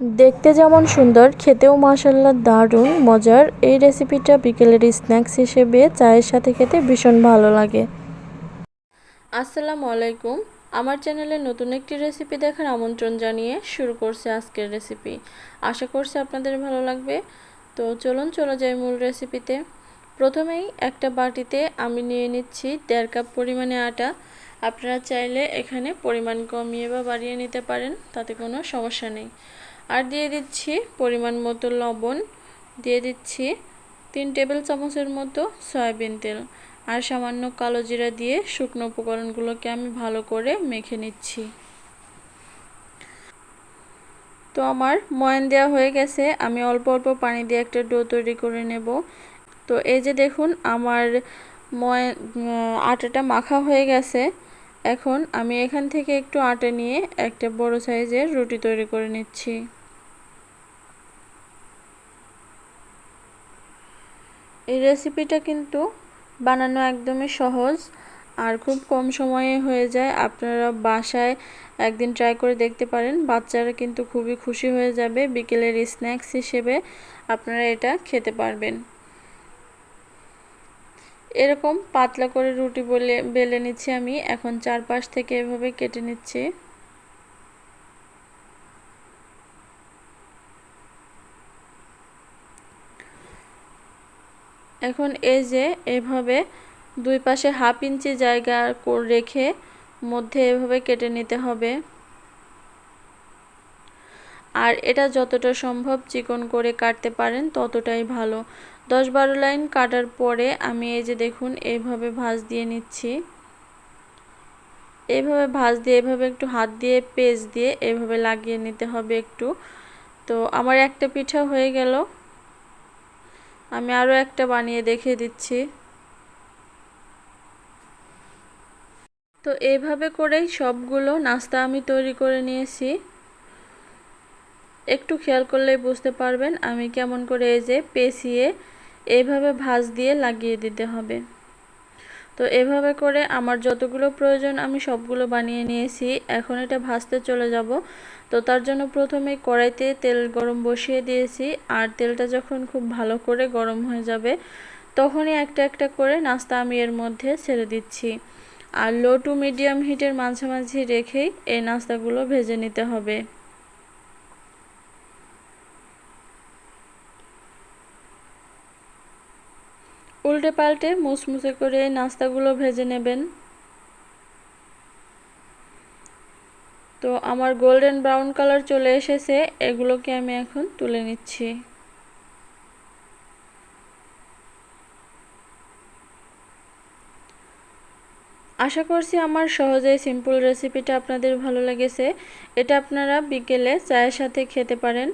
দেখতে যেমন সুন্দর, খেতেও মাসাল্লাহ দারুণ, মজার। এই রেসিপিটা বিকেলের স্ন্যাক্স হিসেবে চায়ের সাথে খেতে ভীষণ ভালো লাগে। আসসালামু আলাইকুম। আমার চ্যানেলে নতুন একটি রেসিপি দেখার আমন্ত্রণ জানিয়ে শুরু করছে আজকের রেসিপি আশা করছি আপনাদের ভালো লাগবে। তো চলুন চলে যাই মূল রেসিপিতে প্রথমেই একটা বাটিতে আমি নিয়ে নিচ্ছি দেড় কাপ পরিমাণে আটা। আপনারা চাইলে এখানে পরিমাণ কমিয়ে বা বাড়িয়ে নিতে পারেন, তাতে কোনো সমস্যা নেই। আর দিয়ে দিচ্ছি পরিমাণ মতো লবণ। দিয়ে দিচ্ছি তিন টেবিল চামচের মতো সয়াবিন তেল। আর সামান্য কালো জিরা দিয়ে শুকনো উপকরণগুলোকে আমি ভালো করে মেখে নিচ্ছি। তো আমার ময়ান দেওয়া হয়ে গেছে। আমি অল্প অল্প পানি দিয়ে একটা ডো তৈরি করে নেব। তো এই যে দেখুন, আমার ময় আটাটা মাখা হয়ে গেছে। এখন আমি এখান থেকে একটু আটা নিয়ে একটা বড় সাইজের রুটি তৈরি করে নিচ্ছি। এই রেসিপিটা কিন্তু বানানো একদমই সহজ আর খুব কম সময়ে হয়ে যায়। আপনারা বাসায় একদিন ট্রাই করে দেখতে পারেন। বাচ্চারা কিন্তু খুবই খুশি হয়ে যাবে বিকেলের স্ন্যাক্স হিসেবে আপনারা এটা খেতে পারবেন। এরকম পাতলা করে রুটি বলে, বেলে নিচ্ছি আমি। এখন চারপাশ থেকে এভাবে কেটে নিচ্ছি। এখন এই যে এভাবে দুই পাশে হাফ ইঞ্চি জায়গা রেখে মধ্যে এভাবে কেটে নিতে হবে। আর এটা যতটা সম্ভব চিকন করে কাটতে পারেন ততটাই ভালো। দশ বারো লাইন কাটার পরে আমি এই যে দেখুন এইভাবে ভাঁজ দিয়ে নিচ্ছি। এইভাবে ভাঁজ দিয়ে, এভাবে একটু হাত দিয়ে পেজ দিয়ে এভাবে লাগিয়ে নিতে হবে একটু। তো আমার একটা পিঠা হয়ে গেল। আমি আরও একটা বানিয়ে দেখিয়ে দিচ্ছি। তো এইভাবে করেই সবগুলো নাস্তা আমি তৈরি করে নিয়েছি। একটু খেয়াল করলেই বুঝতে পারবেন আমি কেমন করে এই যে পেঁচিয়ে এইভাবে ভাঁজ দিয়ে লাগিয়ে দিতে হবে। তো এভাবে করে আমার যতগুলো প্রয়োজন আমি সবগুলো বানিয়ে নিয়েছি। এখন এটা ভাজতে চলে যাব। তো তার জন্য প্রথমে কড়াইতে তেল গরম বসিয়ে দিয়েছি আর তেলটা যখন খুব ভালো করে গরম হয়ে যাবে তখনই একটা একটা করে নাস্তা আমি এর মধ্যে ছেড়ে দিচ্ছি। আর লো টু মিডিয়াম হিটের মাঝামাঝি রেখেই এই নাস্তাগুলো ভেজে নিতে হবে। উল্টে পাল্টে মুসমুসে করে নাস্তাগুলো ভেজে নেবেন। তো আমার গোল্ডেন ব্রাউন কালার চলে এসেছে, এগুলোকে আমি এখন তুলে নিচ্ছি। আশা করছি আমার সহজে সিম্পল রেসিপিটা আপনাদের ভালো লেগেছে। এটা আপনারা বিকেলে চায়ের সাথে খেতে পারেন।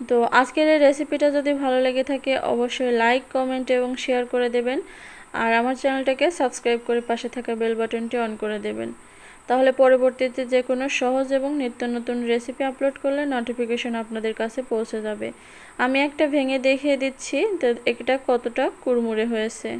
তো আজকের এই রেসিপিটা যদি ভালো লেগে থাকে, অবশ্যই লাইক কমেন্ট এবং শেয়ার করে দেবেন। আর আমার চ্যানেলটাকে সাবস্ক্রাইব করে পাশে থাকা বেল বাটনটি অন করে দেবেন। তাহলে পরবর্তীতে যে কোনো সহজ এবং নিত্য নতুন রেসিপি আপলোড করলে নোটিফিকেশন আপনাদের কাছে পৌঁছে যাবে। আমি একটা ভেঙে দেখিয়ে দিচ্ছি, তো এটা কতটা কুড়মুড়ে হয়েছে।